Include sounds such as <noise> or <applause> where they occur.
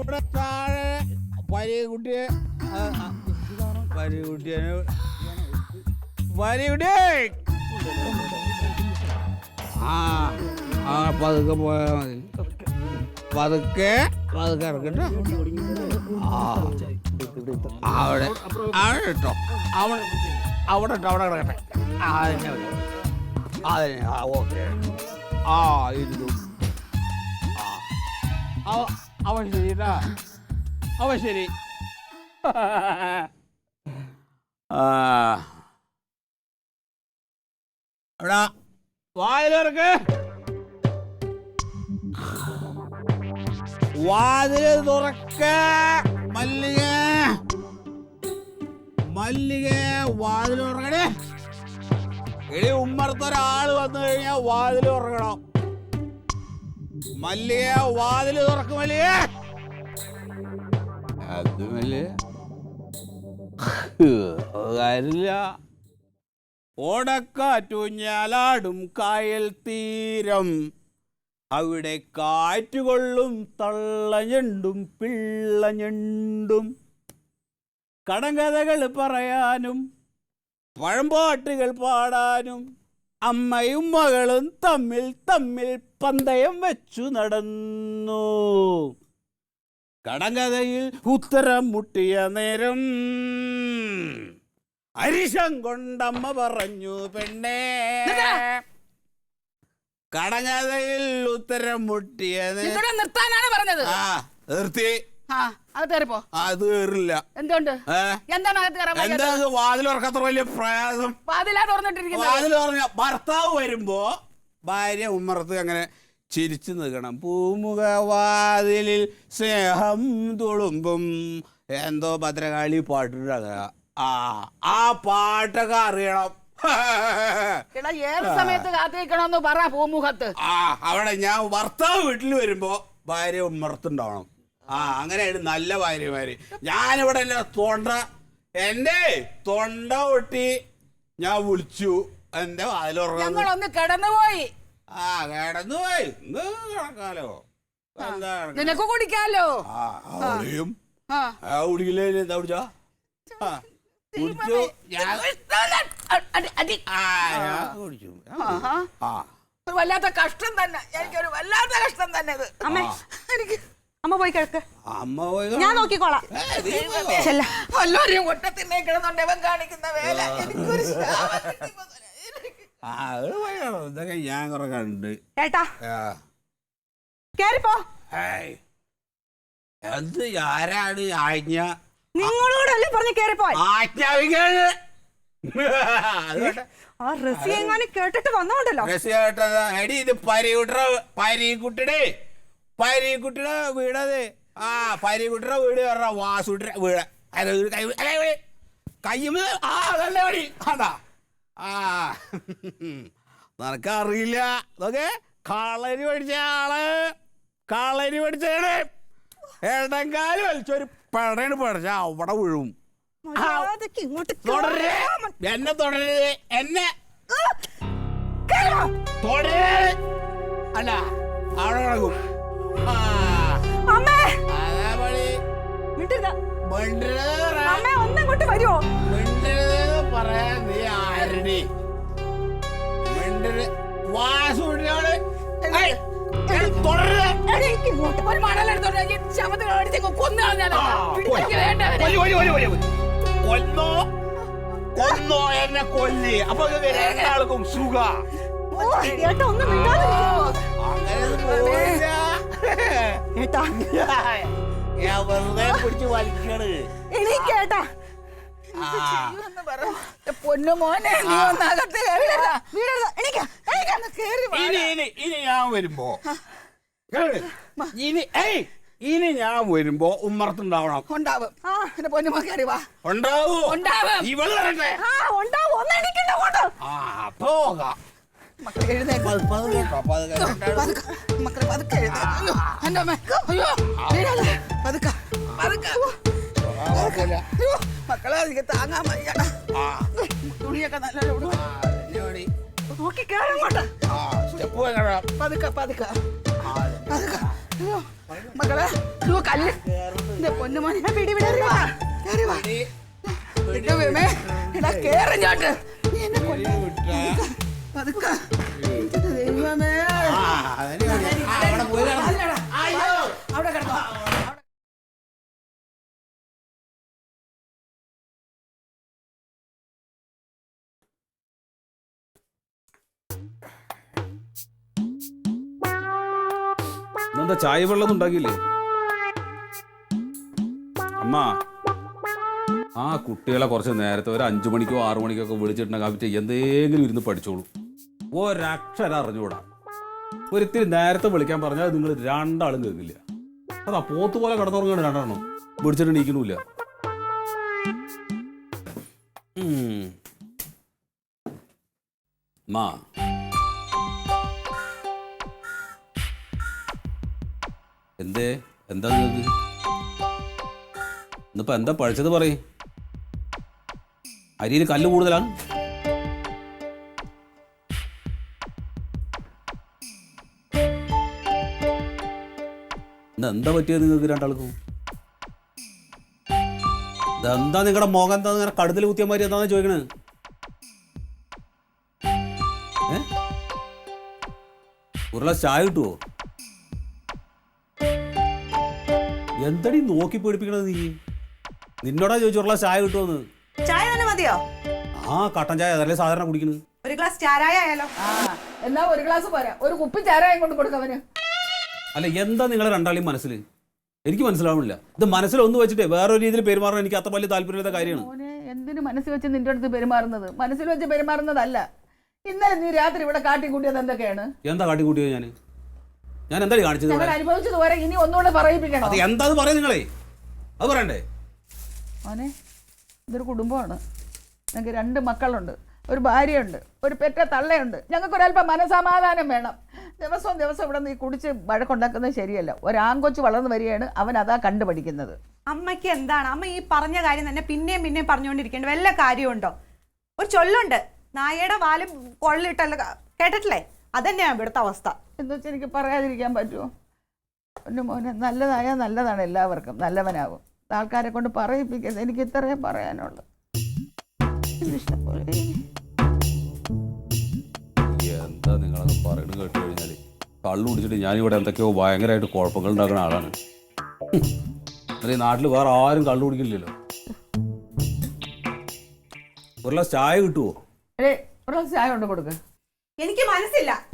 ഇവിടെ താഴെ ആ, പരീക്കുട്ടിയെ പരീക്കുട്ടിയെ ആ ആ പതുക്കെ പോയാൽ മതി. പതുക്കെ പതുക്കെ ഇറക്കട്ടോ ആ അവിടെ അവിടെ ഇട്ടോ. അവിടെ അവിടെ ഇട്ടോ അവിടെ കിടക്കട്ടെ. ആ തന്നെ മതി അതന്നെ ആ ഓക്കെ. ആ ഇരുന്നു. ആ അവ- ശരിട്ടാ അവൻ ശരി. വാതിലിറക്ക്. വാതിൽ തുറക്ക മല്ലിക. മല്ലിക വാതിൽ തുറക്കണേ എടി ഉമ്മറത്തൊരാൾ വന്നു കഴിഞ്ഞാൽ വാതിൽ തുറക്കണം. മല്ലിക വാതിൽ തുറക്കും മല്ലിക അത് മല്ലിയ. കാര്യമില്ല. കായൽ തീരം. അവിടെ കാറ്റുകൊള്ളും തള്ളഞ്ഞണ്ടും പിള്ളഞ്ഞണ്ടും കടങ്കഥകൾ പറയാനും പഴമ്പാട്ടുകൾ പാടാനും അമ്മയും മകളും തമ്മിൽ തമ്മിൽ പന്തയം വെച്ചു നടന്നു. കടങ്കഥയിൽ ഉത്തരം മുട്ടിയ നേരം അരിശം കൊണ്ടമ്മ പറഞ്ഞു പെണ്ണേ. കടങ്കഥയിൽ ഉത്തരം മുട്ടിയ നിർത്താനാണ് പറഞ്ഞത്. ആ നിർത്തി. അത് കയറില്ല. എന്തുകൊണ്ട്? എന്താണ് വാതിൽ വാതിലുറക്കത്ര വലിയ പ്രയാസം? വാതിലാ തുറന്നിട്ടിരിക്കുന്നത്. വാതിൽ പറഞ്ഞ ഭർത്താവ് വരുമ്പോ ഭാര്യ ഉമ്മറത്ത് അങ്ങനെ ചിരിച്ചു നിൽക്കണം. പൂമുഖവാതിലിൽ സ്നേഹം തുളുമ്പും. എന്തോ ഭദ്രകാളി പാട്ടിട്ട് ആ ആ പാട്ടൊക്കെ അറിയണം. <laughs> ഏത് സമയത്ത് കാത്തിരിക്കണമെന്ന് പറ പൂമുഖത്ത്. ആ അവിടെ ഞാൻ ഭർത്താവ് വീട്ടിൽ വരുമ്പോ ഭാര്യ ഉമ്മറത്തുണ്ടാവണം. ആ അങ്ങനെയാണ് നല്ല ഭാര്യമാര്. ഞാനിവിടെ എന്റെ തൊണ്ട എന്റെ തൊണ്ട ഒട്ടി ഞാൻ വിളിച്ചു. എന്റെ വാതിലുറങ്ങുന്നു ഞങ്ങളൊന്ന് കിടന്നുപോയി. ആ കിടന്നു പോയി ഇന്ന് കിടക്കാലോ എന്താ കിടക്ക- നിനക്ക് കുടിക്കാലോ? ആ ആ ആ. കുടിക്കില്ലേ എന്താ കുടിച്ചാ? ആ കുടിച്ചു? ഞാൻ അടി- അടി. ആ ഞാൻ കുടിച്ചു. ആഹാ. ആ. ഒരു വല്ലാത്ത കഷ്ടം തന്നെ. എനിക്കൊരു വല്ലാത്ത കഷ്ടം തന്നെ ഇത്. അമ്മേ എനിക്ക് അമ്മ പോയി കിടക്ക്. അമ്മ പോയി ഞാൻ നോക്കിക്കോളാം. ഏ, നീ പോയോ? ചെല്ല. കിടന്നുണ്ട്. ഇവൻ കാണിക്കുന്ന വേല. എനിക്കൊരു ശാപം കിട്ടി മുതലേ. എനിക്ക് ആ അത് പോയോ ഇതൊക്കെ ഞാൻ കുറെ കണ്ട്. കേറിപ്പോ. എന്ത് ആരാണ് ആജ്ഞ? നിങ്ങളോടല്ലേ പറഞ്ഞു കേറിപ്പോ ആജ്ഞാപിക്കാണ്. ആ റസി എങ്ങാനും കേട്ടിട്ട് വന്നോണ്ടല്ലോ. എടി ഇത് പരീക്കുട്ടറ പരീക്കുട്ടിടെ പരീക്കുട്ടിയുടെ വീടത്. ആ പരീക്കുട്ടിയുടെ വീട് പറഞ്ഞ വാസുട്ടിയുടെ വീട്. കൈ അല്ല, ആ അതല്ലേ പണി. അതാ. ആ. നിനക്കറിയില്ല. കളരി പഠിച്ച ആൾ. കളരി പഠിച്ചാണ് എടങ്കാൽ വലിച്ചൊരു പടയാണ് പഠിച്ച. അവിടെ വീഴും. തുടരേ. എന്നെ തുടരേ. എന്നെ. തുടരേ. അല്ല അവിടെ കിടക്കും. ഒന്നും കൊണ്ട് വരുമോ പറയാ നീ തുടരരുത്. എനിക്ക് ഇങ്ങോട്ട് ഒരു മണലെടുത്തോണ്ട് ഈ ശവത്തിൽ അടിച്ചങ്ങ് കൊന്നു കളഞ്ഞാലോ ആ, പിടിച്ചെനിക്ക് വേണ്ടവരെ. കൊന്നോ? കൊന്നോ എന്നെ കൊല്ലി അപ്പൊ ഇങ്ങക്ക് രണ്ടാൾക്കും സുഖ. ഓ, ഏട്ടാ ഒന്ന് മിണ്ടാതിരിക്കുമോ അങ്ങനെ പോവില്ല. ഏട്ടാ. ഞാൻ വെറുതെ പിടിച്ച് വലിക്കണ്. എനിക്ക് ഏട്ടാ. ആ. എന്ന് പറ. എ പൊന്നു മോനെ നീ ഒന്ന് അകത്ത് കയറി വാ. വീടരുത് എനിക്ക് എനിക്ക് ഒന്ന് കേറി വാ. ഇനി ഇനി ഇനി ഞാൻ വരുമ്പോ കേറ്. ഇനി ഏയ് ഇനി ഞാൻ വരുമ്പോ ഉമ്മറത്തുണ്ടാവണം ഉണ്ടാവും ആ. എന്റെ പൊന്നു മോൻ കയറി വാ ഉണ്ടാവൂ ഉണ്ടാവും. ഇവൾ വരട്ടെ ആ ആ പോകാം മക്കളെ എഴുന്നേൽക്ക്. പത്- പതുക്കെ കേട്ടോ, പതുക്കെ കേട്ടോ. പതുക്കെ. മക്കളെ പതുക്കെ എഴുന്നേൽക്ക്. അയ്യോ, എന്റെ അമ്മേ. അയ്യോ വീഴല്ലേ. പതുക്കെ. പതുക്കെ. കുഴപ്പമില്ല. അയ്യോ, മക്കളെ എനിക്ക് താങ്ങാൻ വയ്യടാ ആ. തുണിയൊക്കെ പണി. നോക്കി കേറി അങ്ങോട്ട് ആ സ്റ്റെപ്പ് വെക്കണം പതുക്കെ പതുക്കെ. പതുക്കെ. മക്കളെ അയ്യോ കല്ല്. എന്റെ പൊന്നുമോനെ പിടി കേറി വാ. കേറി വാ. എന്റെ ദൈവമേ, എടാ കേറ് ഇങ്ങോട്ട് നീ എന്നെ കൊല്ലാൻ പതുക്കെ. ദൈവമേ. ആ, ഇന്നെന്താ ചായ വെള്ളം ഉണ്ടാക്കിയില്ലേ? അമ്മ ആ കുട്ടികളെ കുറച്ച് നേരത്തെ ഒരു അഞ്ചു മണിക്കോ ആറു മണിക്കോ ഒക്കെ വിളിച്ചിട്ടുണ്ടെങ്കിൽ അവറ്റ് എന്തെങ്കിലും ഇരുന്ന് പഠിച്ചോളൂ. ഒരക്ഷരം അറിഞ്ഞുകൂടാ. ഒരിത്തിരി നേരത്തെ വിളിക്കാൻ പറഞ്ഞാൽ നിങ്ങൾ രണ്ടാളും കേൾക്കില്ല. അതാ പോത്ത് പോലെ കിടന്നുറങ്ങാണ് രണ്ടെണ്ണം. വിളിച്ചിട്ട് എണീക്കണില്ല. എന്തേ ഇന്നിപ്പോ എന്താ പഴിച്ചത് പറയും. അരിയിൽ കല്ല് കൂടുതലാണ്. എന്താ പറ്റിയത് നിങ്ങൾക്ക് രണ്ടാൾക്കും? ഇതെന്താ നിങ്ങളുടെ മുഖം എന്താ ഇങ്ങനെ കടുതൽ കുത്തിയ മാതിരി എന്താന്ന് ചോദിക്കണേ? ഏ? ചായ കിട്ടുമോ എന്തടി നോക്കി പേടിപ്പിക്കണത് നീ? നിന്നോടാ ചോദിച്ചോറുള്ള ചായ കിട്ടുമെന്ന് ചായ തന്നെ മതിയോ? ആ കട്ടൻ ചായ അതല്ലേ സാധാരണ കുടിക്കുന്നത് ഒരു ഗ്ലാസ് ചാരായ ആയാലോ? ആ എന്നാ ഒരു ഗ്ലാസ് പോരാ. ഒരു കുപ്പി ചാരായം കൊണ്ട് കൊടുക്കവന് അല്ല എന്താ നിങ്ങളെ രണ്ടാളെയും മനസ്സിൽ എനിക്ക് മനസ്സിലാവുന്നില്ല. ഇത് മനസ്സിൽ ഒന്ന് വെച്ചിട്ട് വേറെ ഒരു രീതിയിൽ പെരുമാറാൻ എനിക്ക് അത്ര വലിയ താല്പര്യമില്ലാത്ത കാര്യമാണ്. മോനെ എന്തിനു മനസ്സിൽ വെച്ച് നിന്റെ അടുത്ത് പെരുമാറുന്നത്? മനസ്സിൽ വെച്ച് പെരുമാറുന്നതല്ല. ഇന്നലെ നീ രാത്രി ഇവിടെ കാട്ടി കൂട്ടിയത് എന്തൊക്കെയാണ്? എന്താ കാട്ടി കാട്ടിക്കൂട്ടിയത് ഞാൻ ഞാൻ എന്താ കാണിച്ചത് ഞങ്ങൾ ഇവിടെ? അനുഭവിച്ചത് വരെ ഇനി ഒന്നുകൂടെ പറയിപ്പിക്കണോ. അത് എന്താന്ന് പറയാം നിങ്ങളെ? അത് പറയണ്ടേ? മോനെ ഇതൊരു കുടുംബമാണ്. ഞങ്ങൾക്ക് രണ്ട് മക്കളുണ്ട്. ഒരു ഭാര്യയുണ്ട്. ഒരു പെറ്റ തള്ളയുണ്ട്. ഞങ്ങൾക്ക് ഒരല്പം മനസമാധാനം വേണം. ദിവസവും ദിവസം ഇവിടെ നീ കുടിച്ച് വഴക്കുണ്ടാക്കുന്നത് ശരിയല്ല. ഒരാങ്കൊച്ച് വളർന്നു വരികയാണ് അവൻ അതാ കണ്ടുപഠിക്കുന്നത്. അമ്മയ്ക്ക് എന്താണ്? അമ്മ ഈ പറഞ്ഞ കാര്യം തന്നെ പിന്നെയും പിന്നെയും പറഞ്ഞുകൊണ്ടിരിക്കേണ്ട വല്ല കാര്യമുണ്ടോ? ഒരു ചൊല്ലുണ്ട്. നായയുടെ വാൽ കൊള്ളിട്ടല്ല കേട്ടിട്ടില്ലേ? അതന്നെയാണ് ഇവിടുത്തെ അവസ്ഥ. എന്ന് വെച്ചാൽ എനിക്ക് പറയാതിരിക്കാൻ പറ്റുമോ എന്റെ മോനെ നല്ലതായാൽ നല്ലതാണ് എല്ലാവർക്കും നല്ലവനാകും ആൾക്കാരെ കൊണ്ട് പറയിപ്പിക്കരുത് എനിക്ക് ഇത്രയും പറയാനുള്ളൂ. ഇഷ്ടം പോലെ എന്താ നിങ്ങളൊക്കെ പറയുന്നത് കേട്ട് കഴിഞ്ഞാൽ കള്ളു കുടിച്ചിട്ട് ഞാനിവിടെ എന്തൊക്കെയോ ഭയങ്കരമായിട്ട് കുഴപ്പങ്ങൾ ഉണ്ടാക്കുന്ന ആളാണ്. ഈ നാട്ടിൽ വേറെ ആരും കള്ളു കുടിക്കില്ലല്ലോ. ഒരു ഗ്ലാസ് ചായ കിട്ടുമോ ഒരു ഗ്ലാസ് ചായ കൊണ്ട് കൊടുക്ക്. എനിക്ക് മനസ്സില്ല.